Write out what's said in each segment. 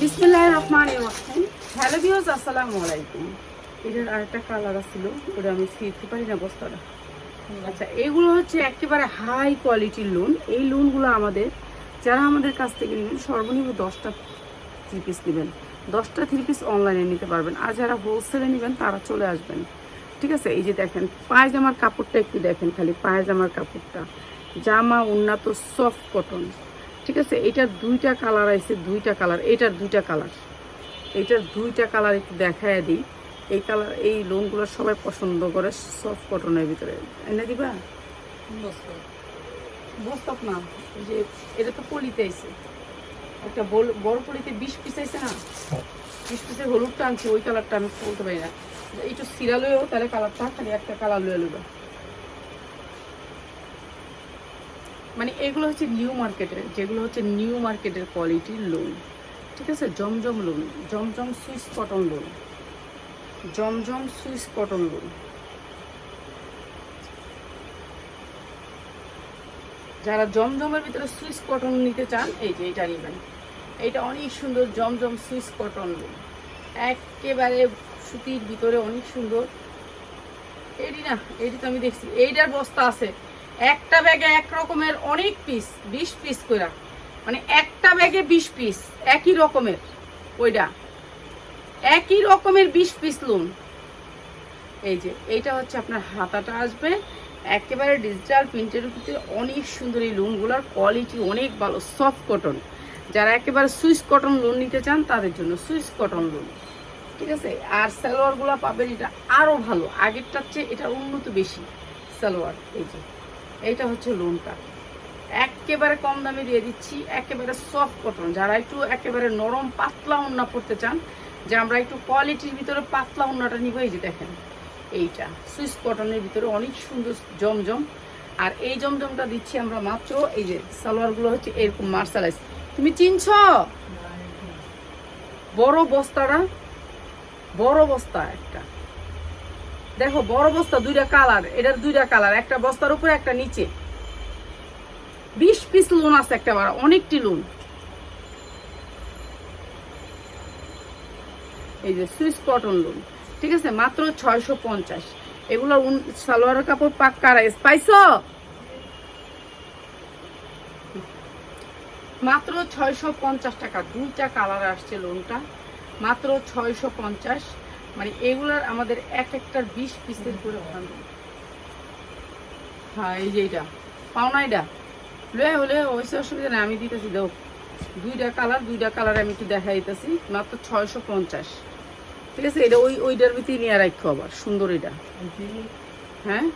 বিসমিল্লাহ রহমান রহিম। হ্যালো বিওস আসসালামু আলাইকুম। এটার আরেকটা কালার ছিল ওটা আমি ছিঁড়তে পারি না বস্তাটা। আচ্ছা এগুলো হচ্ছে একেবারে হাই কোয়ালিটির লোন এই লোনগুলো আমাদের, যারা আমাদের কাছ থেকে নেবেন, সর্বনিম্ন দশটা থ্রি পিস নেবেন। দশটা থ্রি পিস অনলাইনে নিতে পারবেন। আর যারা হোলসেলে নেবেন, তারা চলে আসবেন। ঠিক আছে? এই যে দেখেন, পায়জামার কাপড়টা একটু দেখেন খালি, পায়জামার কাপড়টা। জামা উন্নত সফট কটন ঠিক আছে এটার দুইটা কালার আছে দুইটা কালার এটার দুইটা কালার এটার দুইটা কালার একটু দেখায় দিই। এই কালার এই লোনগুলো সবাই পছন্দ করে সফট কটনের ভিতরে। এনে দিবা? বস্তক না যে এটা তো পলিতে আইছে একটা বড় পলিতে বিশ পিস না? বিশ পিসের হলুদটা আনছি ওই কালারটা আমি বলতে পারি না। একটু সিরা লইও তাহলে কালারটা খালি একটা কালার লয়ে লইবা। মানে এগুলো হচ্ছে নিউ মার্কেটের যেগুলো হচ্ছে নিউ মার্কেটের কোয়ালিটির লোন ঠিক আছে? Zamzam lawn Zamzam Swiss cotton lawn Zamzam Swiss cotton lawn যারা জমজমের ভিতরে সুইস কটন নিতে চান, এই যে এটা নেবেন। এটা অনেক সুন্দর জমজম সুইস কটন লোন একেবারে সুতির ভিতরে অনেক সুন্দর। এটি না এটি তো আমি দেখছি। এইটার বস্তা আছে। একটা ব্যাগে এক রকমের অনেক পিস বিশ পিস করে মানে একটা ব্যাগে বিশ পিস একই রকমের ওইটা একই রকমের বিশ পিস লোন এই যে, এইটা হচ্ছে আপনার হাতাটা আসবে। একেবারে ডিজিটাল প্রিন্টের ভিতরে অনেক সুন্দর এই লোনগুলোর কোয়ালিটি অনেক ভালো সফট কটন যারা একেবারে সুইস কটন লোন নিতে চান, তাদের জন্য সুইস কটন লোন ঠিক আছে? আর সালোয়ারগুলো পাবেন, এটা আরও ভালো। আগেরটার চেয়ে এটা উন্নত বেশি, সালোয়ার, এই যে। এইটা হচ্ছে লোনটা একেবারে কম দামে দিয়ে দিচ্ছি, একেবারে সফট কটন যারা একটু একেবারে নরম, পাতলা উন্না পড়তে চান, যে আমরা একটু কোয়ালিটির ভিতরে পাতলা উন্নাটা নিব, এই যে দেখেন, এইটা। সুইস কটনের ভিতরে অনেক সুন্দর জমজম। আর এই জমজমটা দিচ্ছি আমরা মাত্র, এই যে সালোয়ারগুলো হচ্ছে এরকম মার্শালাইজ তুমি চিনছ? বড় বস্তাটা, বড় বস্তা একটা। দেখো, বড় বস্তা দুইটা কালার, এটার দুইটা কালার, একটা বস্তার উপরে, একটা নিচে। বিশ পিস লোন আছে একটা বার অনেকটি লোন। এই যে সুইস কটন লোন, ঠিক আছে? মাত্র ছয়শো পঞ্চাশ। এগুলো সালোয়ারের কাপড় পাক্কা রাইস পাইছো? মাত্র ছয়শো পঞ্চাশ টাকা, দুইটা কালার আসছে লোনটা। মাত্র ছয়শো পঞ্চাশ। মানে এগুলার আমাদের এক একটার বিশ পিসের করে বানানো। হ্যাঁ এই যে এইটা। পাওনা এটা? লয়ে হলে ওইসে অসুবিধা নেই, আমি দিতেছি, দেও। দুইটা কালার দুইটা কালার আমি একটু দেখা দিতেছি মাত্র ছয়শো পঞ্চাশ। ঠিক আছে, এটা ওই, ওইটার ভিতরে নিয়ে রাখো আবার, সুন্দর এটা। হ্যাঁ?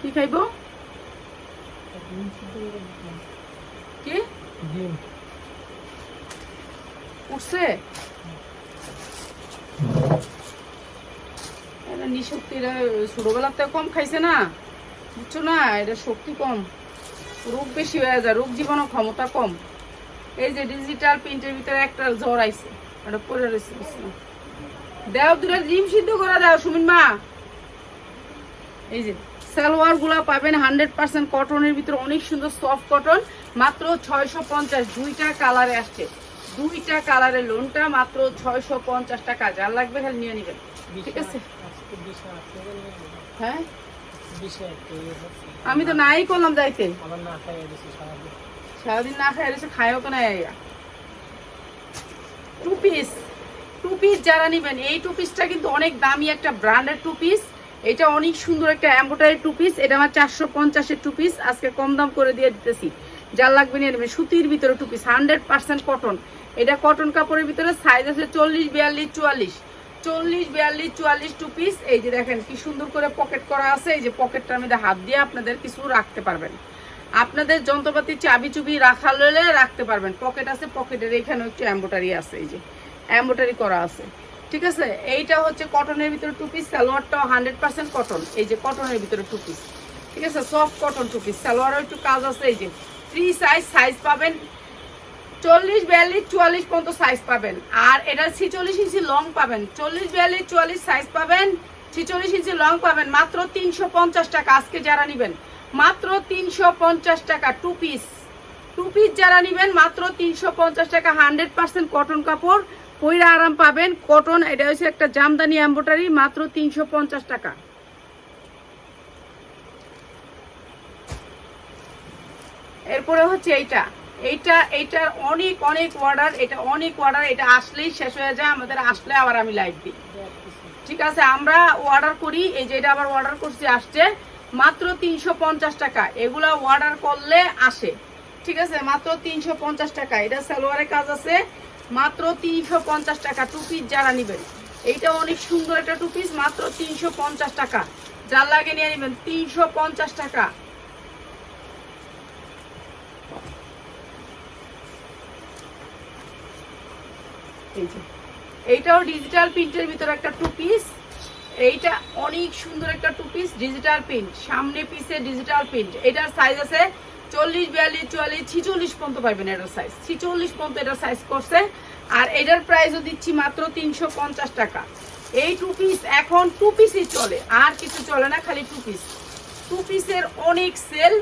কি খাইব? কি? উঠছে? এটা নিশক্তি কম খাইছে না, বুঝছ না? এটা শক্তি কম। রোগ বেশি হয়ে যায়, রোগ জীবাণু ক্ষমতা কম। এই যে ডিজিটাল প্রিন্টের ভিতরে একটা জ্বর আইছে, এটা পরে রয়েছে দেও দুটা ডিম সিদ্ধ করা দাও, সুমিন মা। এই যে সালোয়ারগুলা পাবেন হান্ড্রেড পার্সেন্ট কটনের ভিতরে অনেক সুন্দর সফট কটন মাত্র ছয়শো পঞ্চাশ। দুইটা কালারে আসছে। দুইটা কালারের লোনটা মাত্র ছয়শো পঞ্চাশ টাকা। যার লাগবে খালি নিয়ে নেবেন। ঠিক আছে? হ্যাঁ? আমি তো নাই করলাম যাইতে। সারাদিন না খাই এসে খায়ও তো নাই। টু পিস টু পিস যারা নেবেন এই টু পিসটা কিন্তু অনেক দামি একটা ব্র্যান্ডের টু পিস এটা অনেক সুন্দর একটা এম্বোটারি টু পিস এটা আমার চারশো পঞ্চাশের টু পিস আজকে কম দাম করে দিয়ে দিতেছি। যার লাগবে নিয়ে নেবেন সুতির ভিতরে two piece hundred percent cotton এটা কটন কাপড়ের ভিতরে সাইজ আছে চল্লিশ, বিয়াল্লিশ, চুয়াল্লিশ। চল্লিশ, বিয়াল্লিশ, চুয়াল্লিশ টু পিস এই যে দেখেন কি সুন্দর করে পকেট করা আছে, এই যে পকেটটার মধ্যে হাত দিয়ে আপনাদের কিছু রাখতে পারবেন। আপনাদের যন্ত্রপাতি, চাবি চুবি রাখা লইলে রাখতে পারবেন। পকেট আছে পকেটের এখানে একটু এম্বোটারি আছে, এই যে। এম্বোটারি করা আছে। ঠিক আছে? এইটা হচ্ছে কটনের ভিতরে টু পিস সালোয়ারটাও হান্ড্রেড পার্সেন্ট কটন এই যে কটনের ভিতরে টু পিস ঠিক আছে? সফট কটন টু পিস সালোয়ারও একটু কাজ আছে, এই যে। ফ্রি সাইজ সাইজ পাবেন চল্লিশ, বিয়াল্লিশ, চুয়াল্লিশ পর্যন্ত সাইজ পাবেন। আর এটা ছিচল্লিশ ইঞ্চি লং পাবেন। চল্লিশ, বিয়াল্লিশ, চুয়াল্লিশ সাইজ পাবেন। ছিচল্লিশ ইঞ্চি লং পাবেন। মাত্র তিনশো পঞ্চাশ টাকা আজকে যারা নেবেন। মাত্র তিনশো পঞ্চাশ টাকা টু পিস টু পিস যারা নেবেন, মাত্র তিনশো পঞ্চাশ টাকা হান্ড্রেড পার্সেন্ট কটন কাপড়। পইরা আরাম পাবেন। কটন এটা হচ্ছে একটা জামদানি এম্বোটারি মাত্র তিনশো পঞ্চাশ টাকা। এরপরে হচ্ছে এইটা। এইটা, এইটার অনেক অনেক অর্ডার এটা অনেক অর্ডার এটা আসলেই শেষ হয়ে যায়, আমাদের আসলে আবার আমি লাইভ দিই। ঠিক আছে, আমরা অর্ডার করি, এই যে এটা আবার অর্ডার করছি, আসছে, মাত্র তিনশো পঞ্চাশ টাকা। এগুলা অর্ডার করলে আসে। ঠিক আছে, মাত্র তিনশো পঞ্চাশ টাকা। এটা সালোয়ারের কাজ আছে মাত্র তিনশো পঞ্চাশ টাকা টু পিস যারা নেবেন। এইটা অনেক সুন্দর একটা টু পিস মাত্র তিনশো পঞ্চাশ টাকা। যার লাগে নিয়ে নেবেন তিনশো পঞ্চাশ টাকা। এইটাও ডিজিটাল প্রিন্টের ভিতরে একটা টু পিস এইটা অনেক সুন্দর একটা টু পিস ডিজিটাল প্রিন্ট সামনে পিসে ডিজিটাল প্রিন্ট এটার সাইজ আছে চল্লিশ, বিয়াল্লিশ, চুয়াল্লিশ, ছিচল্লিশ পর্যন্ত পাইবেন এটার সাইজ ছিচল্লিশ পর্যন্ত এটার সাইজ করছে। আর এটার প্রাইসও দিচ্ছি মাত্র তিনশো পঞ্চাশ টাকা। এই টু পিস এখন টু পিসই চলে। আর কিছু চলে না, খালি টু পিস টু পিসের অনেক সেল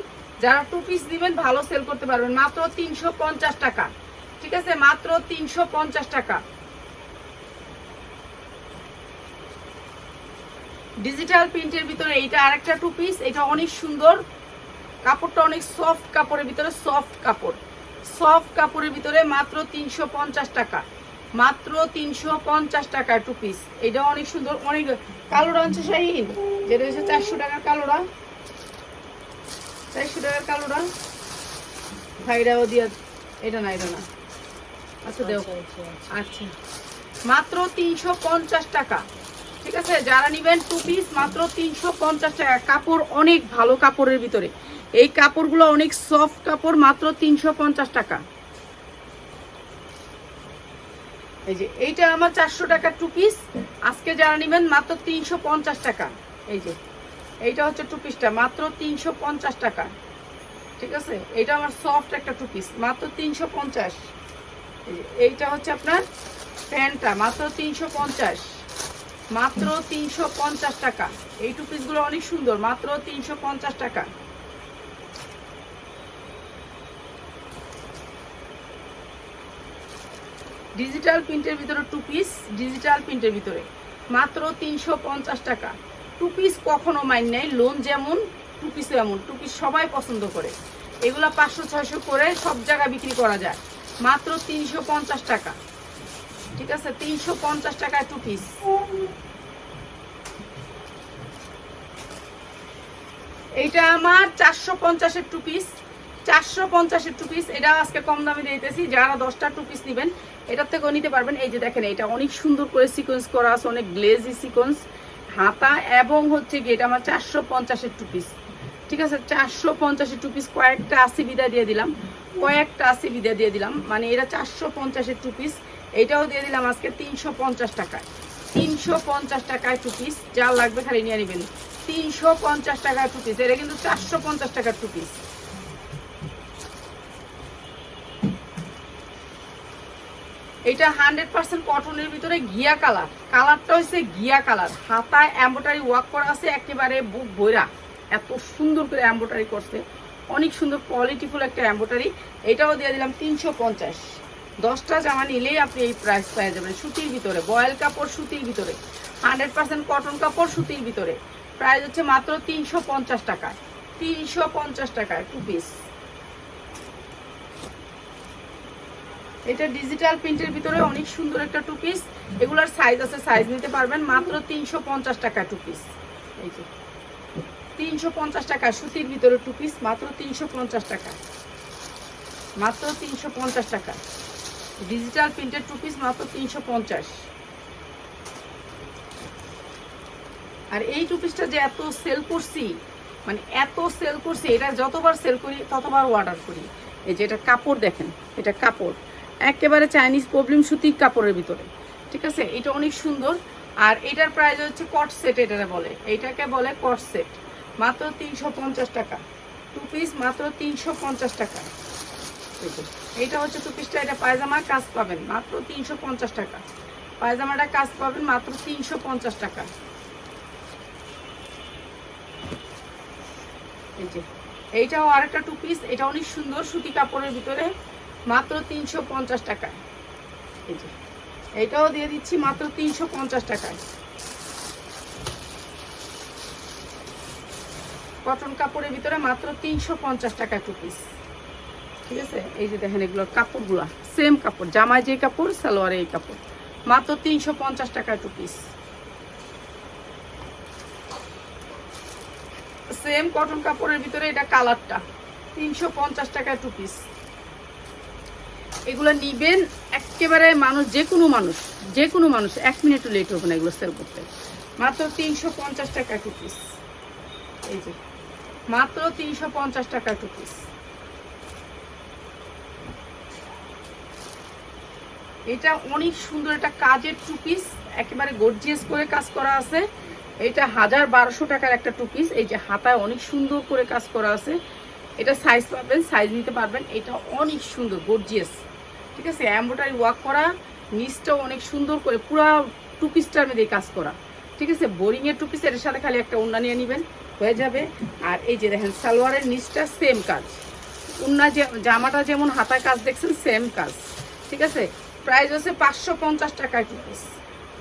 যারা টু পিস দিবেন, ভালো সেল করতে পারবেন। মাত্র তিনশো পঞ্চাশ টাকা। ঠিক আছে? মাত্র তিনশো পঞ্চাশ টাকা। ডিজিটাল প্রিন্টের ভিতরে এইটা আরেকটা টু পিস এটা অনেক সুন্দর। কাপড়টা অনেক সফট কাপড়ের ভিতরে সফট কাপড়। সফট কাপড়ের ভিতরে মাত্র তিনশো পঞ্চাশ টাকা। মাত্র তিনশো পঞ্চাশ টাকা টু পিস এটা অনেক সুন্দর অনেক কালোটা হচ্ছে শাহিন। যেটা হচ্ছে চারশো টাকার কালোটা চারশো টাকার কালোটা ভাইরাও দিয়া এটা না এটা না। আচ্ছা দেও। আচ্ছা মাত্র তিনশো পঞ্চাশ টাকা। ঠিক আছে? যারা নিবেন টু পিস মাত্র তিনশো পঞ্চাশ টাকা। কাপড় অনেক ভালো কাপড়ের ভিতরে। এই কাপড়গুলো অনেক সফট কাপড়, মাত্র তিনশো পঞ্চাশ টাকা। এই যে, এইটা আমার চারশো টাকা টু পিস আজকে যারা নেবেন, মাত্র তিনশো পঞ্চাশ টাকা। এই যে, এইটা হচ্ছে টু পিসটা মাত্র তিনশো পঞ্চাশ টাকা। ঠিক আছে? এটা আমার সফট একটা টু পিস মাত্র তিনশো পঞ্চাশ। এইটা হচ্ছে আপনার প্যান্টটা, মাত্র তিনশো পঞ্চাশ। মাত্র তিনশো পঞ্চাশ টাকা। এই টু পিসগুলো অনেক সুন্দর, মাত্র তিনশো পঞ্চাশ টাকা। ডিজিটাল প্রিন্টের ভিতরে টু পিস ডিজিটাল প্রিন্টের ভিতরে। মাত্র তিনশো পঞ্চাশ টাকা। টু পিস কখনো মাইন নেই লোন যেমন টু পিস এমন। টু পিস সবাই পছন্দ করে। এগুলো পাঁচশো, ছয়শো করে সব জায়গায় বিক্রি করা যায়। মাত্র তিনশো পঞ্চাশ টাকা। ঠিক আছে? তিনশো পঞ্চাশ টাকায় টু পিস এইটা আমার চারশো পঞ্চাশের টু পিস চারশো পঞ্চাশের টু পিস এটা আজকে কম দামে দিতেছি, যারা দশটা টু পিস নেবেন, এটার থেকেও নিতে পারবেন। এই যে দেখেন, এটা অনেক সুন্দর করে সিকোয়েন্স করা আছে, অনেক গ্লেজি সিকোয়েন্স হাতা এবং হচ্ছে গিয়ে এটা আমার চারশো পঞ্চাশের টু পিস ঠিক আছে? চারশো পঞ্চাশের টু পিস কয়েকটা আশি বিদা দিয়ে দিলাম। কয়েকটা আশি বিদা দিয়ে দিলাম। মানে এটা চারশো পঞ্চাশের টু পিস এটাও দিয়ে দিলাম আজকে তিনশো পঞ্চাশ টাকায়। তিনশো পঞ্চাশ টাকায় টু পিস যা লাগবে খালি নিয়ে নেবেন। তিনশো পঞ্চাশ টাকায় টু পিস এটা কিন্তু চারশো পঞ্চাশ টাকার টু পিস এটা হান্ড্রেড পার্সেন্ট কটনের ভিতরে ঘিয়া কালার। কালারটা হচ্ছে ঘিয়া কালার। হাতায় এম্বোটারি ওয়ার্ক করা আছে, একেবারে বুক বইরা এত সুন্দর করে এম্বোটারি করছে। অনেক সুন্দর কোয়ালিটিফুল একটা এম্বোটারি এটাও দিয়ে দিলাম তিনশো পঞ্চাশ। দশটা জামা নিলেই আপনি এই প্রাইস পেয়ে যাবেন। সুতির ভিতরে, বয়েল কাপড় সুতির ভিতরে। হান্ড্রেড পার্সেন্ট কটন কাপড় সুতির ভিতরে। প্রাইস হচ্ছে মাত্র তিনশো পঞ্চাশ টাকায়। তিনশো পঞ্চাশ টাকায় টু পিস এটা ডিজিটাল প্রিন্টের ভিতরে অনেক সুন্দর একটা টু পিস এগুলার সাইজ আছে সাইজ নিতে পারবেন মাত্র তিনশো পঞ্চাশ টাকা টু পিস এই যে, তিনশো পঞ্চাশ টাকা, সুতির ভিতরে টু পিস মাত্র তিনশো পঞ্চাশ টাকা। মাত্র তিনশো পঞ্চাশ টাকা। ডিজিটাল প্রিন্টের টু পিস মাত্র তিনশো পঞ্চাশ। আর এই টু পিসটা যে এত সেল করছি মানে এত সেল করছি, এটা যতবার সেল করি, ততবার অর্ডার করি। এই যে, এটা কাপড় দেখেন, এটা কাপড়। একেবারে চাইনিজ প্রবলেম সুতির কাপড়ের ভিতরে। ঠিক আছে? এটা অনেক সুন্দর। আর এটার প্রাইস হচ্ছে কট সেট এটা বলে। এটাকে বলে কট সেট মাত্র তিনশো পঞ্চাশ টাকা। টু পিস মাত্র তিনশো পঞ্চাশ টাকা। এটা হচ্ছে টু পিসটা এটা পায়জামা, কাজ পাবেন। মাত্র তিনশো পঞ্চাশ টাকা। পায়জামাটা কাজ পাবেন মাত্র তিনশো পঞ্চাশ টাকা। এই যে, এইটাও আরেকটা টু পিস এটা অনেক সুন্দর সুতি কাপড়ের ভিতরে। মাত্র তিনশো পঞ্চাশ টাকায়। এই যে, এইটাও দিয়ে দিচ্ছি মাত্র তিনশো পঞ্চাশ টাকায়। কটন কাপড়ের ভিতরে মাত্র তিনশো পঞ্চাশ টাকা টু পিস ঠিক আছে? এই যে দেখেন এগুলোর কাপড়গুলো সেম কাপড় জামায় যে কাপড়, সালোয়ারে এই কাপড়। মাত্র তিনশো পঞ্চাশ টাকা টু পিস সেম কটন কাপড়ের ভিতরে এটা কালারটা তিনশো পঞ্চাশ টাকা টু পিস এগুলো নিবেন একেবারে মানুষ, যে কোনো মানুষ, যে কোনো মানুষ, এক মিনিটও লেট হবে না এগুলো সেল করতে। মাত্র তিনশো পঞ্চাশ টাকা টু পিস এই যে, মাত্র তিনশো পঞ্চাশ টাকা টু পিস এটা অনেক সুন্দর একটা কাজের টু পিস একেবারে গর্জিয়াস করে কাজ করা আছে। এটা হাজার বারোশো টাকার একটা টু পিস এই যে হাতায় অনেক সুন্দর করে কাজ করা আছে। এটা সাইজ পাবেন সাইজ নিতে পারবেন। এটা অনেক সুন্দর গর্জিয়াস ঠিক আছে? এম্ব্রয়ডারি ওয়ার্ক করা, নিচটাও অনেক সুন্দর করে, পুরো টু পিসটার মধ্যে কাজ করা। ঠিক আছে? বোরিংয়ের টু পিস এর সাথে খালি একটা উন্না নিয়ে নেবেন, হয়ে যাবে। আর এই যে দেখেন, সালোয়ারের নিচটা সেম কাজ। উন্না যে, জামাটা যেমন হাতায় কাজ দেখছেন সেম কাজ। ঠিক আছে? প্রাইস হচ্ছে পাঁচশো পঞ্চাশ টাকায় টু পিস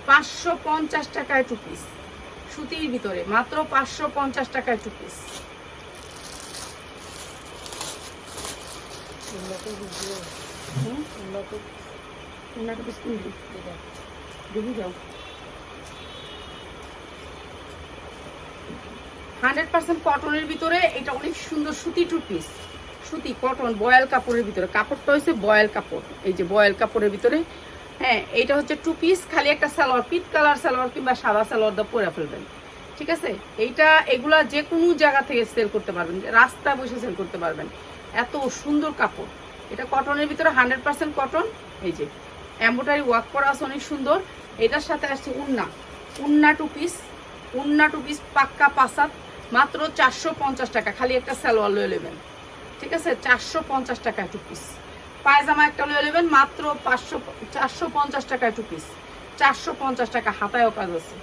পাঁচশো পঞ্চাশ টাকায় টু পিস সুতির ভিতরে, মাত্র পাঁচশো পঞ্চাশ টাকায় টু পিস হান্ড্রেড পার্সেন্ট কটনের ভিতরে এটা অনেক সুন্দর সুতি টু পিস সুতি কটন বয়েল কাপড়ের ভিতরে। কাপড়টা হচ্ছে বয়েল কাপড়। এই যে বয়েল কাপড়ের ভিতরে। হ্যাঁ এটা হচ্ছে টু পিস খালি একটা সালোয়ার পিট কালার সালোয়ার কিংবা সাদা সালোয়ার দিয়ে পরে ফেলবেন। ঠিক আছে? এইটা এগুলা যে কোনো জায়গা থেকে সেল করতে পারবেন। রাস্তা বসে সেল করতে পারবেন। এত সুন্দর কাপড়। এটা কটনের ভিতরে হান্ড্রেড পার্সেন্ট কটন এই যে এম্ব্রয়ডারি ওয়ার্ক করা আছে অনেক সুন্দর। এটার সাথে আসছে উন্না। উন্না টু পিস উন্না টু পিস পাক্কা পাসাত, মাত্র চারশো পঞ্চাশ টাকা। খালি একটা সালোয়ার লয়ে নেবেন। ঠিক আছে? চারশো পঞ্চাশ টাকা টু পিস পায়জামা একটা লয়ে নেবেন, মাত্র পাঁচশো, চারশো পঞ্চাশ টাকা টু পিস চারশো পঞ্চাশ টাকা হাতায়ও কাজ আছে।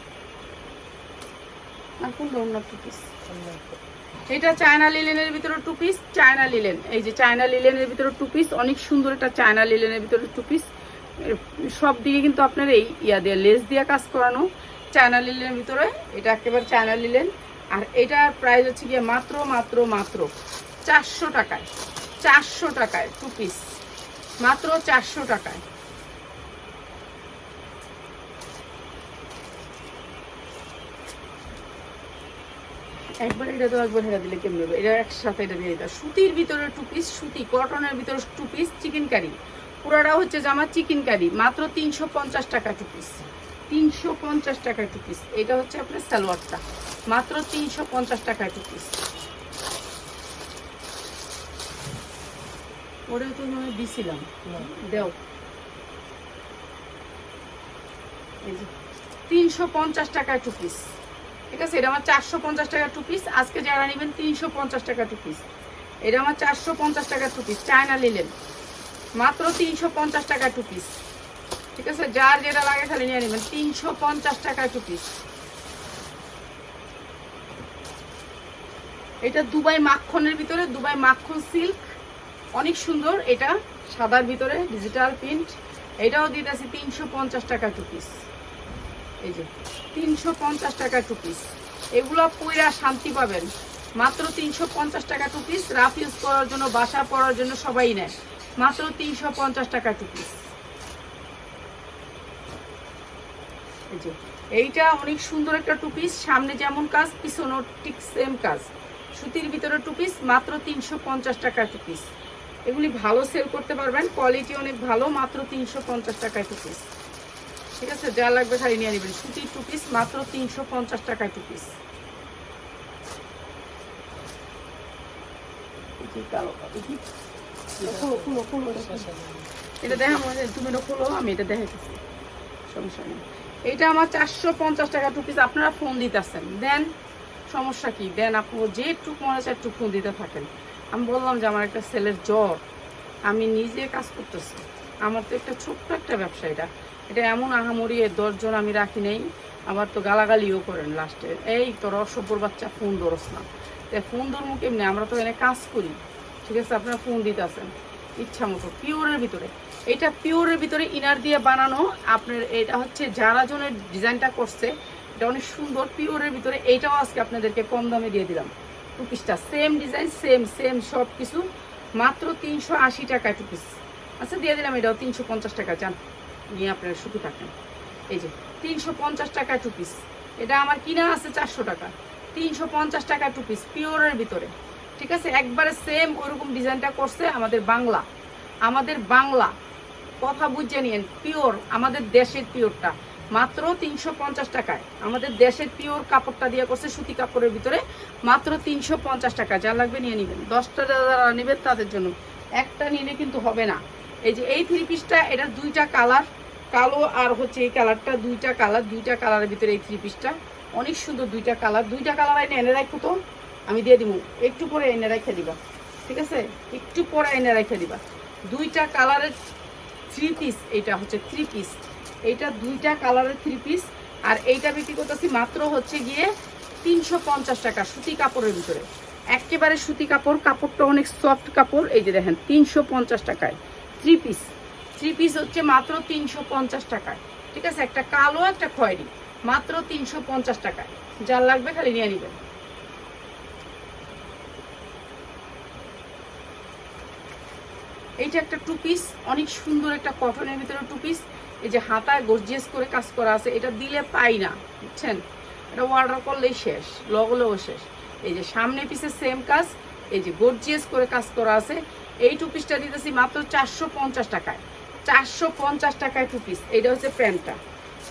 আর কোনটা অন্য টু পিস এটা চায়না লিলেনের ভিতরে টু পিস চায়না লিলেন। এই যে চায়না লিলেনের ভিতরে টু পিস অনেক সুন্দর এটা চায়না লিলেনের ভিতরে টু পিস সব দিকে কিন্তু আপনার এই ইয়া দিয়ে, লেস দিয়ে কাজ করানো। চায়না লিলেনের ভিতরে এটা একেবারে চায়না লিলেন। আর এটার প্রাইস হচ্ছে গিয়ে মাত্র মাত্র মাত্র চারশো টাকায় চারশো টাকায় টু পিস মাত্র চারশো টাকায়। একবার এটা তো একবার হেরা দিলে কেমন হবে? এটা একসাথে এটা দিয়ে দিতে সুতির ভিতরে টু পিস সুতি কটনের ভিতরে টু পিস চিকেন কারি পুরাটা হচ্ছে জামা চিকেন কারি মাত্র তিনশো পঞ্চাশ টাকা টু পিস তিনশো পঞ্চাশ টাকা টু পিস এটা হচ্ছে আপনার সালোয়ারটা। মাত্র তিনশো পঞ্চাশ টাকা টু পিস ওরেও তো হয় দিছিলাম। দেও। তিনশো পঞ্চাশ টাকা টু পিস ঠিক আছে? এটা আমার চারশো পঞ্চাশ টাকা টু পিস আজকে যারা নেবেন তিনশো পঞ্চাশ টাকা টু পিস এটা আমার চারশো পঞ্চাশ টাকা টু পিস চায়না নিলেন মাত্র তিনশো পঞ্চাশ টাকা টু পিস ঠিক আছে? যার যেটা লাগে খালি নিয়ে নেবেন। তিনশো পঞ্চাশ টাকা টু পিস এটা দুবাই মাখনের ভিতরে, দুবাই মাখন সিল্ক অনেক সুন্দর। এটা সাদার ভিতরে ডিজিটাল প্রিন্ট এটাও দিতেছি তিনশো পঞ্চাশ টাকা টু পিস এই যে, তিনশো পঞ্চাশ টাকা টু পিস এগুলো পইরা শান্তি পাবেন। মাত্র তিনশো পঞ্চাশ টাকা টু পিস রাফ ইউজ করার জন্য বাসা পড়ার জন্য সবাই নেয়। মাত্র তিনশো পঞ্চাশ টাকা টু পিস এইটা অনেক সুন্দর একটা টু পিস সামনে যেমন কাজ, পিছনেও ঠিক সেম কাজ। সুতির ভিতরে টু পিস মাত্র তিনশো পঞ্চাশ টাকা টু পিস এগুলি ভালো সেল করতে পারবেন। কোয়ালিটি অনেক ভালো, মাত্র তিনশো পঞ্চাশ টাকায় টু পিস ঠিক আছে যা লাগবে খালি নিয়ে নেবেন সুতির টু পিস মাত্র তিনশো পঞ্চাশ টাকায় টু পিস এটা দেখা। মনে তুমি এটা খোলো আমি এটা দেখাইতেছি। সমস্যা নেই। এটা আমার চারশো পঞ্চাশ টাকা টু পিস আপনারা ফোন দিতেছেন। দেন সমস্যা কি? দেন আপনি যে একটু মনে হচ্ছে একটু ফোন দিতে থাকেন। আমি বললাম যে আমার একটা ছেলের জ্বর। আমি নিজে কাজ করতেছি। আমার তো একটা ছোট্ট একটা ব্যবসা এটা। এটা এমন আহামরি এর দশজন আমি রাখি নেই। আবার তো গালাগালিও করেন লাস্টে এই তোর অসভ্যর বাচ্চা, ফোন ধরস না। তাই ফোন ধরবো কেমনি? আমরা তো এনে কাজ করি। ঠিক আছে, আপনারা ফোন দিতে আসেন ইচ্ছা মতো। পিওরের ভিতরে। এটা পিওরের ভিতরে ইনার দিয়ে বানানো। আপনার এটা হচ্ছে যারা জনের ডিজাইনটা করছে, এটা অনেক সুন্দর পিওরের ভিতরে। এইটাও আজকে আপনাদেরকে কম দামে দিয়ে দিলাম। টু পিসটা সেম ডিজাইন সেম সেম সব কিছু মাত্র তিনশো আশি টাকায় টু পিস আচ্ছা দিয়ে দিলাম এটাও তিনশো পঞ্চাশ টাকা চান। নিয়ে আপনারা শুধু থাকেন। এই যে, তিনশো পঞ্চাশ টাকা টু পিস এটা আমার কিনা আছে চারশো টাকা। তিনশো পঞ্চাশ টাকা টু পিস পিওরের ভিতরে। ঠিক আছে? একবারে সেম ওরকম ডিজাইনটা করছে আমাদের বাংলা। আমাদের বাংলা। কথা বুঝে নিয়েন পিওর আমাদের দেশের পিওরটা মাত্র তিনশো পঞ্চাশ টাকায়। আমাদের দেশের পিওর কাপড়টা দিয়ে করছে সুতি কাপড়ের ভিতরে মাত্র তিনশো পঞ্চাশ টাকা। যা লাগবে নিয়ে নেবেন। দশটা যারা নেবেন তাদের জন্য। একটা নিলে কিন্তু হবে না। এই যে এই থ্রি পিসটা এটা দুইটা কালার কালো আর হচ্ছে এই কালারটা দুইটা কালার দুইটা কালারের ভিতরে এই থ্রি পিসটা অনেক সুন্দর দুইটা কালার দুইটা কালার এনে এনে রাখো তো, আমি দিয়ে দিব। একটু পরে এনে রেখে দিবা, ঠিক আছে? একটু পরে এনে রেখে দিবা। দুইটা কালারের থ্রি পিস এটা হচ্ছে থ্রি পিস এইটা দুইটা কালারের থ্রি পিস আর এইটা বিক্রি করতেছি মাত্র হচ্ছে গিয়ে তিনশো পঞ্চাশ টাকা সুতি কাপড়ের ভিতরে। একেবারে সুতি কাপড়, কাপড়টা অনেক সফট কাপড়, এই যে দেখেন, তিনশো পঞ্চাশ টাকায়। থ্রি পিস থ্রি পিস হচ্ছে মাত্র তিনশো পঞ্চাশ টাকায়। ঠিক আছে? একটা কালো, একটা খয়েরি। মাত্র তিনশো পঞ্চাশ টাকায়। যার লাগবে খালি নিয়ে নেবেন। এইটা একটা টু পিস অনেক সুন্দর একটা কটনের ভিতরে টু পিস এই যে হাতায় গর্জিয়াস করে কাজ করা আছে। এটা দিলে পাই না। বুঝছেন? এটা অর্ডার করলেই শেষ। লগলেও শেষ। এই যে সামনে পিসে সেম কাজ। এই যে গর্জিয়াস করে কাজ করা আছে, এই টু পিসটা দিতেছি মাত্র চারশো পঞ্চাশ টাকায়। চারশো পঞ্চাশ টাকায় টু পিস এইটা হচ্ছে প্যান্টটা।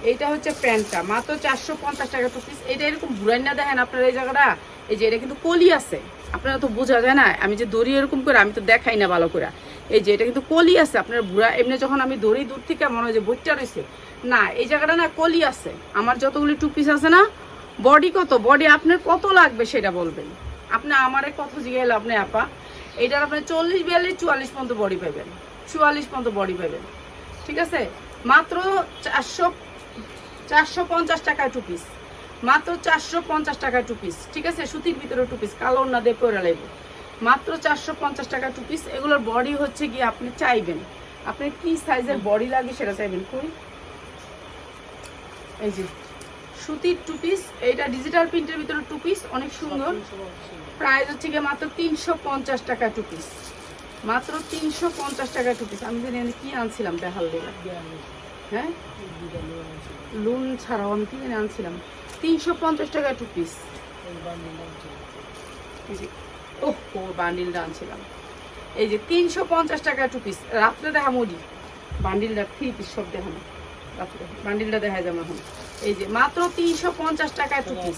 এইটা হচ্ছে প্যান্টটা, মাত্র চারশো পঞ্চাশ টাকা টু পিস এটা এরকম বুড়াই না দেখেন আপনারা এই জায়গাটা, এই যে এটা কিন্তু কলি আছে। আপনারা তো বোঝা যায় না, আমি যে দড়ি এরকম করে, আমি তো দেখাই না ভালো করে। এই যে এটা কিন্তু কলি আছে, আপনার বুড়া এমনি যখন আমি দড়ি দূর থেকে মনে হয় যে বইটা রয়েছে, না, এই জায়গাটা না কলি আছে। আমার যতগুলি টু পিস আছে না বডি কত? বডি আপনার কত লাগবে সেটা বলবেন। আপনি আমারে কত জিজ্ঞেস আপনি, আপা? এইটার আপনি চল্লিশ, বিয়াল্লিশ, চুয়াল্লিশ পর্যন্ত বডি পাবেন চুয়াল্লিশ পর্যন্ত বডি পাবেন ঠিক আছে? মাত্র চারশো চারশো পঞ্চাশ টাকায় টু পিস মাত্র চারশো পঞ্চাশ টাকায় টু পিস ঠিক আছে? সুতির ভিতরে টু পিস কালো না দিয়ে পরে লাগবে মাত্র চারশো পঞ্চাশ টাকা টু পিস এগুলোর বডি হচ্ছে গিয়ে আপনি চাইবেন। আপনি কি সাইজের বডি লাগে সেটা চাইবেন? কই? এই যে। সুতির টু পিস এইটা ডিজিটাল প্রিন্টের ভিতরে টু পিস অনেক সুন্দর। প্রাইস হচ্ছে গিয়ে মাত্র তিনশো পঞ্চাশ টাকা টু পিস মাত্র তিনশো পঞ্চাশ টাকা টু পিস আমি জানি কি আনছিলাম দেখাল দেবে হ্যাঁ? লোন ছাড়াও আমি কি জানি আনছিলাম? তিনশো পঞ্চাশ টাকা টু পিস ও বান্ডিলটা আনছিলাম। এই যে, তিনশো পঞ্চাশ টাকা টু পিস রাত্রে দেখা মজি বান্ডিলটা থ্রি পিস সব দেখানো রাত্রে বান্ডিলটা দেখা যাবে এখন। এই যে, মাত্র তিনশো পঞ্চাশ টাকা টু পিস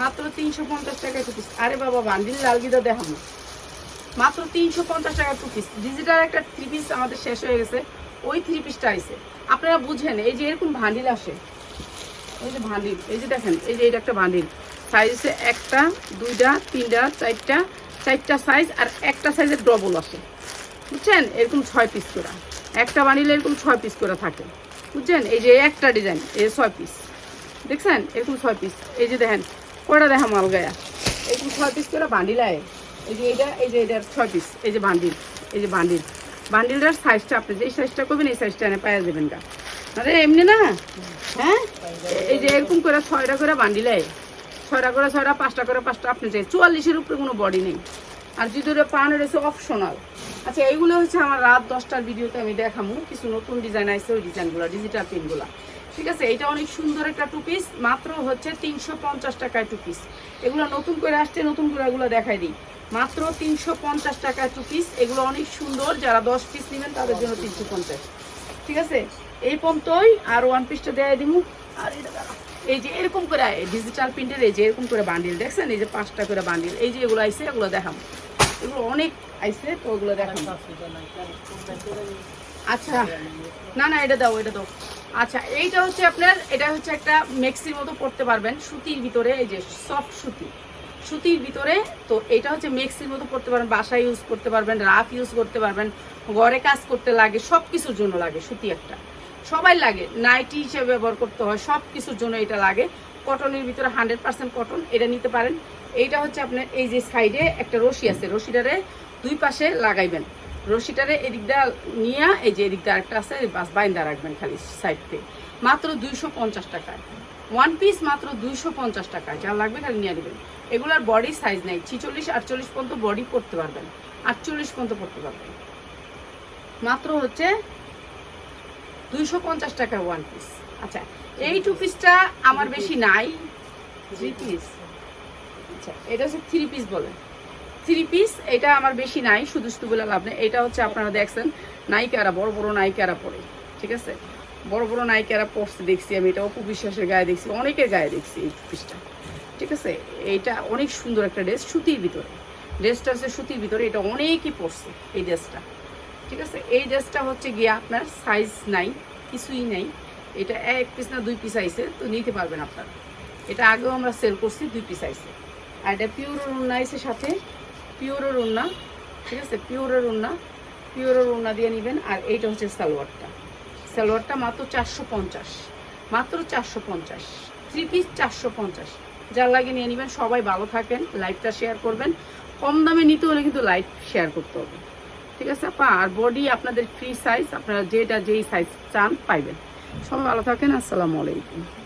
মাত্র তিনশো পঞ্চাশ টাকা টু পিস আরে বাবা, বান্ডিল লালগিদা দেখানো মাত্র তিনশো পঞ্চাশ টাকা টু পিস ডিজিটাল একটা থ্রি পিস আমাদের শেষ হয়ে গেছে। ওই থ্রি পিসটা আইছে। আপনারা বুঝেন, এই যে এরকম ভান্ডিল আসে। এই যে ভান্ডিল এই যে দেখেন, এই যে এটা একটা ভান্ডিল সাইজ হচ্ছে একটা, দুইটা, তিনটা, চারটা চারটা সাইজ আর একটা সাইজের ডবল আসে। বুঝছেন? এরকম ছয় পিস করা। একটা বানিলে এরকম ছয় পিস করে থাকে। বুঝছেন? এই যে একটা ডিজাইন এই ছয় পিস দেখছেন? এরকম ছয় পিস এই যে দেখেন, কয়টা দেখা মাল গায়া? এরকম ছয় পিস করে বান্ডিল আয় এই যে এটা, এই যে এটার ছয় পিস এই যে বান্ডিল, এই যে বান্ডিল। বান্ডিলটার সাইজটা আপনি যে, এই সাইজটা করবেন, এই সাইজটা এনে পায়ে দেবেন গা। আরে, এমনি না? হ্যাঁ? এই যে এরকম করে ছয়টা করে বান্ডিল আয় ছয়টা করে, ছয়টা, পাঁচটা করে, পাঁচটা, আপনি চাই। চুয়াল্লিশের উপরে কোনো বডি নেই। আর যদি পান রয়েছে অপশনাল আচ্ছা এইগুলো হচ্ছে আমার রাত দশটার ভিডিওতে আমি দেখামু। কিছু নতুন ডিজাইন আছে ওই ডিজাইনগুলো ডিজিটাল প্রিন্টগুলো ঠিক আছে? এটা অনেক সুন্দর একটা টু পিস মাত্র হচ্ছে তিনশো পঞ্চাশ টাকায় টু পিস এগুলো নতুন করে আসছে, নতুন করে এগুলো দেখাই দিই। মাত্র তিনশো পঞ্চাশ টাকায় টু পিস এগুলো অনেক সুন্দর। যারা দশ পিস নেবেন, তাদের জন্য তিনশো পঞ্চাশ। ঠিক আছে? এই পর্যন্তই আর ওয়ান পিসটা দেয় দিমু। আর এই যে এরকম করে ডিজিটাল প্রিন্টের এই যে এরকম করে বান্ডিল দেখছেন? এই যে পাঁচটা করে বান্ডিল এই যে এগুলো আইসে এগুলো দেখাম। এগুলো অনেক আইসে তো ওগুলো দেখাম আচ্ছা না না, এটা দাও এটা দাও। আচ্ছা এইটা হচ্ছে আপনার, এটা হচ্ছে একটা মেক্সির মতো পড়তে পারবেন, সুতির ভিতরে, এই যে সফট সুতি। সুতির ভিতরে, তো এটা হচ্ছে মেক্সির মতো পড়তে পারবেন বাসায় ইউজ করতে পারবেন, রাফ ইউজ করতে পারবেন, ঘরে কাজ করতে লাগে সব কিছুর জন্য লাগে সুতি একটা। সবাই লাগে, নাইটি হিসেবে ব্যবহার করতে হয় সব কিছুর জন্য এটা লাগে। কটনের ভিতরে হান্ড্রেড পার্সেন্ট কটন এটা নিতে পারেন। এইটা হচ্ছে আপনার এই যে সাইডে একটা রশি আছে, রশিটারে দুই পাশে লাগাইবেন। রশিটারে এদিক দিয়ে নিয়ে এই যে এদিক দিয়ে আরেকটা আছে, বাস বাইন্দা রাখবেন খালি সাইড থেকে মাত্র দুইশো পঞ্চাশ টাকায় ওয়ান পিস মাত্র দুইশো পঞ্চাশ টাকায় যা লাগবে খালি নিয়ে নেবেন। এগুলার বডি সাইজ নেই। ছিচল্লিশ, আটচল্লিশ পর্যন্ত বডি পড়তে পারবেন। আটচল্লিশ পর্যন্ত পড়তে পারবেন। মাত্র হচ্ছে দুইশো পঞ্চাশ টাকা ওয়ান পিস আচ্ছা এই টু পিসটা আমার বেশি নাই। থ্রি পিস আচ্ছা এটা হচ্ছে থ্রি পিস বলে। থ্রি পিস এটা আমার বেশি নাই, শুধু শুধু বলে লাভ নেই। এটা হচ্ছে আপনারা দেখছেন নায়িকারা বড় বড় নায়িকারা পরে, ঠিক আছে? বড় বড় নায়িকারা পড়ছে দেখছি আমি, এটা অপু বিশ্বাসের গায়ে দেখছি, অনেকের গায়ে দেখছি এই পিসটা ঠিক আছে? এইটা অনেক সুন্দর একটা ড্রেস সুতির ভিতরে। ড্রেসটা হচ্ছে সুতির ভিতরে, এটা অনেকই পড়ছে এই ড্রেসটা ঠিক আছে? এই ড্রেসটা হচ্ছে গিয়ে আপনার সাইজ নাই, কিছুই নাই। এটা এক পিস না, দুই পিস আইসে তো নিতে পারবেন আপনারা। এটা আগেও আমরা সেল করছি, দুই পিস আইছে। আর এটা পিওরের উন্না আইছে সাথে পিওরের উন্না, ঠিক আছে? পিওরের উন্না পিওরের উন্না দিয়ে নেবেন। আর এইটা হচ্ছে সালোয়ারটা। সালোয়ারটা মাত্র চারশো পঞ্চাশ। মাত্র চারশো পঞ্চাশ। থ্রি পিস চারশো পঞ্চাশ। যার লাগে নিয়ে নেবেন। সবাই ভালো থাকেন লাইভটা শেয়ার করবেন। কম দামে নিতে হলে কিন্তু লাইভ শেয়ার করতে হবে। ঠিক আছে, আপা? আর বডি আপনাদের ফ্রি সাইজ আপনারা যেটা যেই সাইজ চান পাইবেন। সবাই ভালো থাকেন, আসসালামু আলাইকুম।